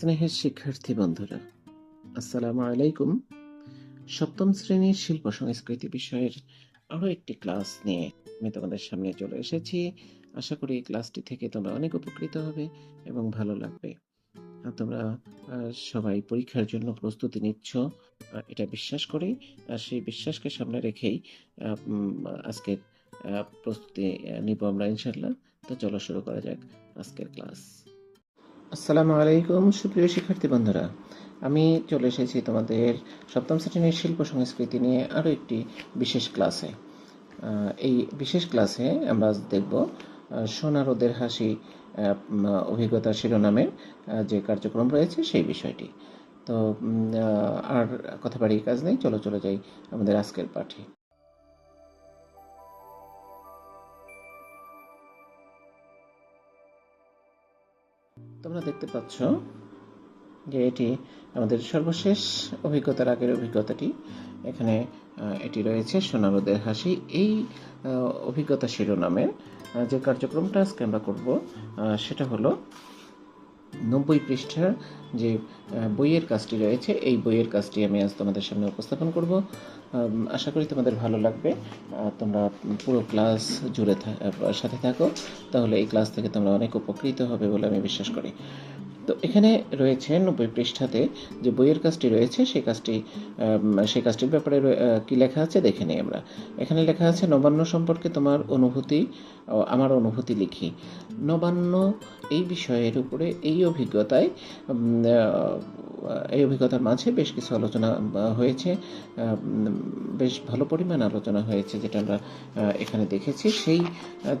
স্নেহের শিক্ষার্থী বন্ধুরা, আসসালামু আলাইকুম। সপ্তম শ্রেণির শিল্প সংস্কৃতি বিষয়ের আরও একটি ক্লাস নিয়ে আমি তোমাদের সামনে চলে এসেছি। আশা করি এই ক্লাসটি থেকে তোমরা অনেক উপকৃত হবে এবং ভালো লাগবে। তোমরা সবাই পরীক্ষার জন্য প্রস্তুতি নিচ্ছ এটা বিশ্বাস করি। আর সেই বিশ্বাসকে সামনে রেখেই আজকের প্রস্তুতি নিব আমরা ইনশাল্লাহ তো চলো শুরু করা যাক আজকের ক্লাস। আসসালামু আলাইকুম, সুপ্রিয় শিক্ষার্থী বন্ধুরা। আমি চলে এসেছি তোমাদের সপ্তম শ্রেণির শিল্প সংস্কৃতি নিয়ে আরও একটি বিশেষ ক্লাসে। এই বিশেষ ক্লাসে আমরা দেখব সোনা রোদের হাসি অভিজ্ঞতা শিরোনামের যে কার্যক্রম রয়েছে সেই বিষয়টি। তো আর কথা বাড়িয়ে কাজ নেই, চলো চলে যাই আমাদের আজকের পাঠে। তোমরা দেখতে পাচ্ছ যে এটি আমাদের সর্বশেষ অভিজ্ঞতার আগের অভিজ্ঞতাটি। এখানে এটি রয়েছে সোনারোদের হাসি। এই অভিজ্ঞতা শিরোনামের যে কার্যক্রমটা আজকে আমরা করব সেটা হলো নব্বই পৃষ্ঠার যে বইয়ের কাজটি রয়েছে, এই বইয়ের কাজটি আমি আজ তোমাদের সামনে উপস্থাপন করব। আশা করি তোমাদের ভালো লাগবে। তোমরা পুরো ক্লাস জুড়ে সাথে থাকো। তাহলে এই ক্লাস থেকে তোমরা অনেক উপকৃত হবে বলে আমি বিশ্বাস করি। তো এখানে রয়েছে নব্বই পৃষ্ঠাতে যে বইয়ের কাজটি রয়েছে, সেই কাজটি সেই কাজটির ব্যাপারে কি লেখা আছে দেখে নিই আমরা। এখানে লেখা আছে, নবান্ন সম্পর্কে তোমার অনুভূতি আমার অনুভূতি লিখি। নবান্ন এই বিষয়ের উপরে এই অভিজ্ঞতায় এই অভিজ্ঞতার মাঝে বেশ কিছু আলোচনা হয়েছে। বেশ ভালো পরিমাণ আলোচনা হয়েছে, যেটা আমরা এখানে দেখেছি। সেই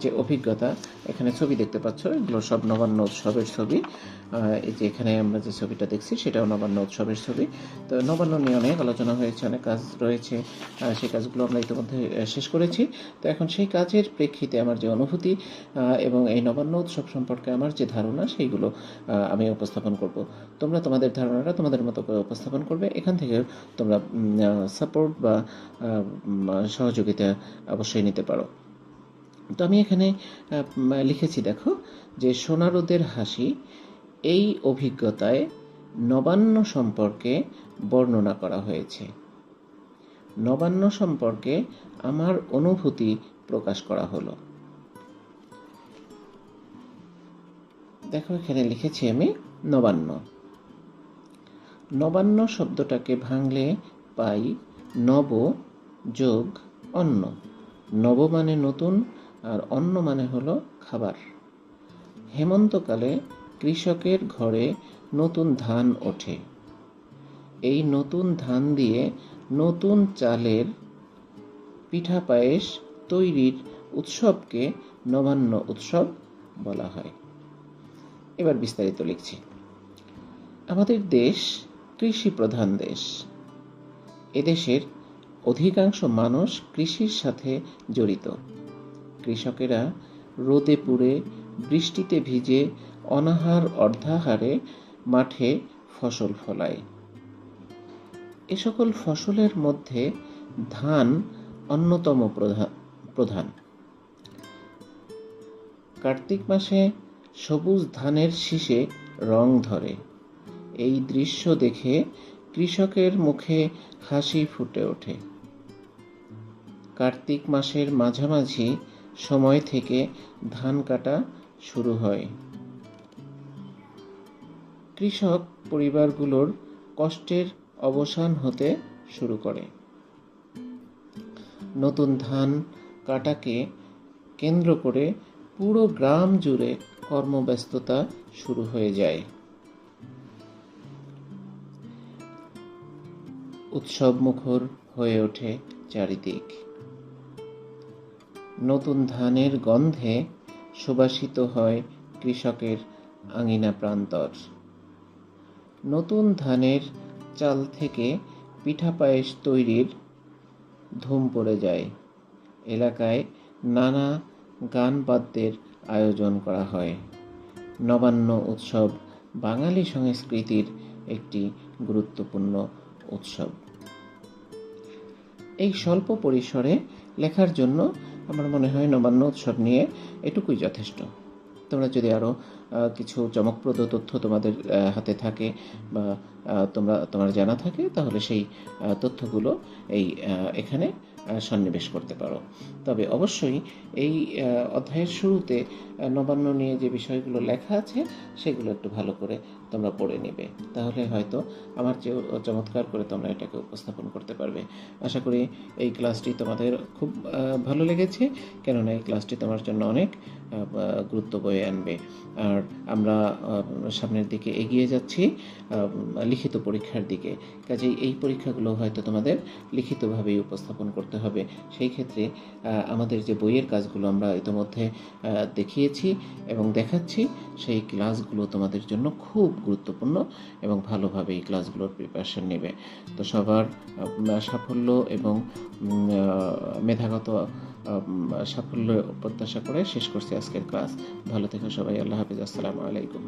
যে অভিজ্ঞতা, এখানে ছবি দেখতে পাচ্ছ, এগুলো সব নবান্ন উৎসবের ছবি। এই যে এখানে আমরা যে ছবিটা দেখছি, সেটাও নবান্ন উৎসবের ছবি। তো নবান্ন নিয়ে অনেক আলোচনা হয়েছে, অনেক কাজ রয়েছে। সেই কাজগুলো আমরা ইতিমধ্যে শেষ করেছি। তো এখন সেই কাজের প্রেক্ষিতে আমার যে অনুভূতি এবং এই নবান্ন উৎসব সম্পর্কে আমার যে ধারণা, সেইগুলো আমি উপস্থাপন করব। তোমরা তোমাদের ধারণাটা তোমাদের মতো করে উপস্থাপন করবে। এখান থেকে তোমরা সাপোর্ট বা সহযোগিতা অবশ্যই নিতে পারো। তো আমি এখানে লিখেছি, দেখো, যে সোনারোদের হাসি এই অভিজ্ঞতায় নবান্ন সম্পর্কে বর্ণনা করা হয়েছে। নবান্ন সম্পর্কে আমার অনুভূতি প্রকাশ করা হলো। দেখো, এখানে লিখেছি আমি নবান্ন। নবান্ন শব্দটাকে ভাঙলে পাই নব যোগ অন্ন। নব মানে নতুন আর অন্ন মানে হলো খাবার। হেমন্তকালে কৃষকের ঘরে নতুন ধান ওঠে। এই নতুন ধান দিয়ে নতুন চালের পিঠা পায়েস তৈরির উৎসবকে নবান্ন উৎসব বলা হয়। এবার বিস্তারিত লিখছি। আমাদের দেশ কৃষি প্রধান দেশ। এদেশের অধিকাংশ মানুষ কৃষির সাথে জড়িত। কৃষকেরা রোদে পুড়ে, বৃষ্টিতে ভিজে, অনাহার অর্ধাহারে মাঠে ফসল ফলায়। এ সকল ফসলের মধ্যে ধান অন্যতম প্রধা- প্রধান। কার্তিক মাসে সবুজ ধানের শীষে রং ধরে। এই দৃশ্য দেখে কৃষকের মুখে হাসি ফুটে ওঠে। কার্তিক মাসের মাঝামাঝি সময় থেকে ধান কাটা শুরু হয়। কৃষক পরিবারগুলোর কষ্টের অবসান হতে শুরু করে। নতুন ধান কাটাকে কেন্দ্র করে পুরো গ্রাম জুড়ে কর্মব্যস্ততা শুরু হয়ে যায়। উৎসব মুখর হয়ে ওঠে চারিদিক। নতুন ধানের গন্ধে সুবাসিত হয় কৃষকের আঙিনা প্রান্তর। নতুন ধানের চাল থেকে পিঠা পায়েস তৈরির ধুম পড়ে যায়। এলাকায় নানা গান বাদ্যের আয়োজন করা হয়। নবান্ন উৎসব বাঙালি সংস্কৃতির একটি গুরুত্বপূর্ণ উৎসব। এই স্বল্প পরিসরে লেখার জন্য আমার মনে হয় নবান্ন উৎসব নিয়ে এটুকুই যথেষ্ট। তোমরা যদি আরও কিছু চমকপ্রদ তথ্য তোমাদের হাতে থাকে বা তোমরা, তোমার জানা থাকে, তাহলে সেই তথ্যগুলো এই এখানে সন্নিবেশ করতে পারো। তবে অবশ্যই এই অধ্যায়ের শুরুতে নবান্ন নিয়ে যে বিষয়গুলো লেখা আছে, সেগুলো একটু ভালো করে তোমরা পড়ে নেবে। তাহলে হয়তো আমার চেয়েও চমৎকার করে তোমরা এটাকে উপস্থাপন করতে পারবে। আশা করি এই ক্লাসটি তোমাদের খুব ভালো লেগেছে, কেননা এই ক্লাসটি তোমার জন্য অনেক গুরুত্ব বয়ে আনবে। আর আমরা সামনের দিকে এগিয়ে যাচ্ছি লিখিত পরীক্ষার দিকে। কাজেই এই পরীক্ষাগুলো হয়তো তোমাদের লিখিতভাবেই উপস্থাপন করতে হবে। সেই ক্ষেত্রে আমাদের যে বইয়ের কাজগুলো আমরা ইতিমধ্যে দেখিয়েছি এবং দেখাচ্ছি, সেই ক্লাসগুলো তোমাদের জন্য খুব গুরুত্বপূর্ণ এবং ভালোভাবে এই ক্লাসগুলোর প্রিপারেশন নেবে। তো সবার সাফল্য এবং মেধাগত সাফল্য প্রত্যাশা করে শেষ করছি আজকের ক্লাস। ভালো থেকো সবাই, আল্লাহ হাফিজ। আসসালামু আলাইকুম।